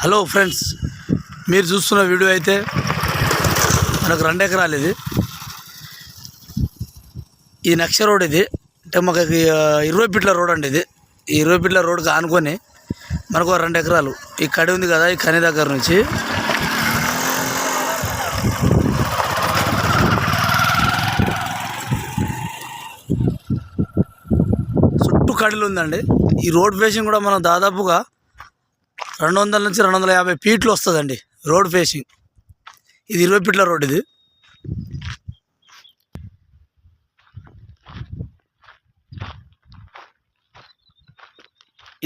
Hello friends మీరు చూస్తున్న video అయితే మనకు రెండు ఎకరాలు ఇది. ఈ నక్ష రోడ్ ఇది. అంటే మాకు ఇరవై ఫీట్ల రోడ్ అండి ఇది. ఈ ఇరవై పిట్ల రోడ్కి ఆనుకొని మనకు రెండు ఎకరాలు. ఈ కడి ఉంది కదా ఈ కని దగ్గర నుంచి. చుట్టూ కడిలు ఉందండి. ఈ రోడ్ ఫేసింగ్ కూడా మనం దాదాపుగా రెండు వందల నుంచి రెండు వందల యాభై ఫీట్లు వస్తుందండి రోడ్ ఫేసింగ్ ఇది ఇరవై ఫీట్ల రోడ్ ఇది.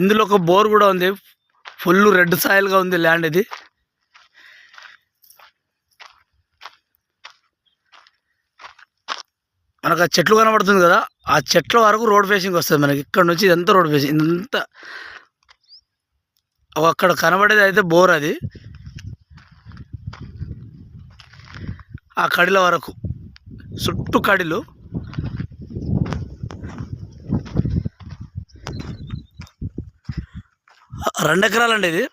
ఇందులో ఒక బోర్ కూడా ఉంది ఫుల్ రెడ్ సాయిల్గా ఉంది ల్యాండ్ ఇది. మనకు ఆ చెట్లు కనబడుతుంది కదా ఆ చెట్ల వరకు రోడ్ ఫేసింగ్ వస్తుంది మనకి. ఇక్కడ నుంచి ఇదంతా రోడ్ ఫేసింగ్ ఇంత అక్కడ కనబడేది అయితే బోర్ అది. ఆ కడిల వరకు. చుట్టూ కడిలు. రెండు ఎకరాలండి ఇది.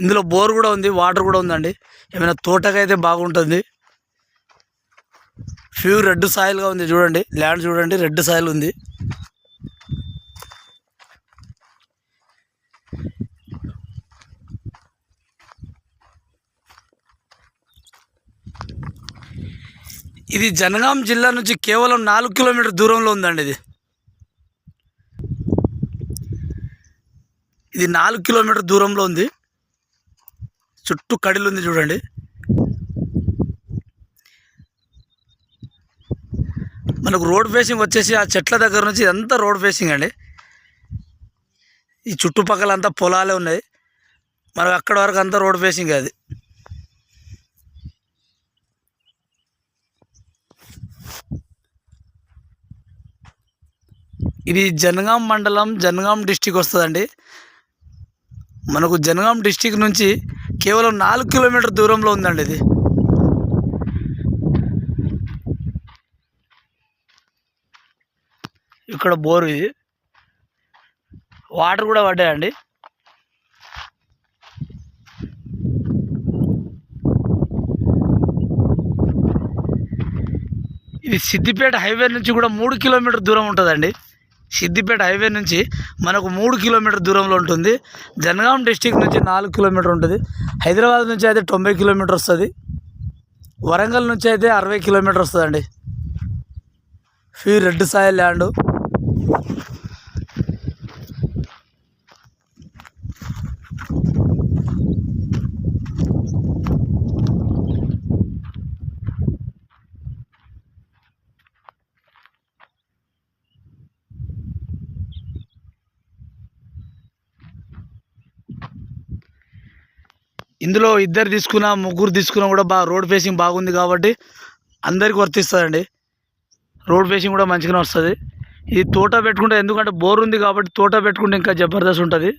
ఇందులో బోర్ కూడా ఉంది వాటర్ కూడా ఉందండి. ఏమైనా తోటకైతే బాగుంటుంది. ప్యూర్ రెడ్ సాయిల్గా ఉంది చూడండి. ల్యాండ్ చూడండి రెడ్ సాయిల్ ఉంది. ఇది జనగాం జిల్లా నుంచి కేవలం నాలుగు కిలోమీటర్ దూరంలో ఉందండి ఇది. ఇది నాలుగు కిలోమీటర్ దూరంలో ఉంది. చుట్టూ కడిలు ఉంది చూడండి. మనకు రోడ్ ఫేసింగ్ వచ్చేసి ఆ చెట్ల దగ్గర నుంచి ఇదంతా రోడ్ ఫేసింగ్ అండి. ఈ చుట్టుపక్కల అంతా పొలాలే ఉన్నాయి. మనం అక్కడ వరకు అంతా రోడ్ ఫేసింగ్ అది. ఇది జనగాం మండలం జనగాం డిస్టిక్ వస్తుందండి. మనకు జనగాం డిస్టిక్ నుంచి కేవలం నాలుగు కిలోమీటర్ దూరంలో ఉందండి ఇది. ఇక్కడ బోరు ఇది. వాటర్ కూడా పడ్డాయండి. ఇది సిద్దిపేట హైవే నుంచి కూడా మూడు కిలోమీటర్ దూరం ఉంటుందండి. సిద్దిపేట హైవే నుంచి మనకు మూడు కిలోమీటర్ దూరంలో ఉంటుంది. జనగాం డిస్టిక్ నుంచి నాలుగు కిలోమీటర్ ఉంటుంది. హైదరాబాద్ నుంచి అయితే తొంభై కిలోమీటర్ వస్తుంది. వరంగల్ నుంచి అయితే అరవై కిలోమీటర్ వస్తుందండి. ఫీ రెడ్ సాయిల్ ల్యాండ్ ఇందులో ఇద్దరు తీసుకున్నా ముగ్గురు తీసుకున్నా కూడా బాగా రోడ్ ఫేసింగ్ బాగుంది కాబట్టి అందరికి వర్తిస్తుందండి. రోడ్ ఫేసింగ్ కూడా మంచిగానే వస్తుంది. ఇది తోట పెట్టుకుంటే ఎందుకంటే బోర్ ఉంది కాబట్టి తోట పెట్టుకుంటే ఇంకా జబర్దస్త్ ఉంటుంది.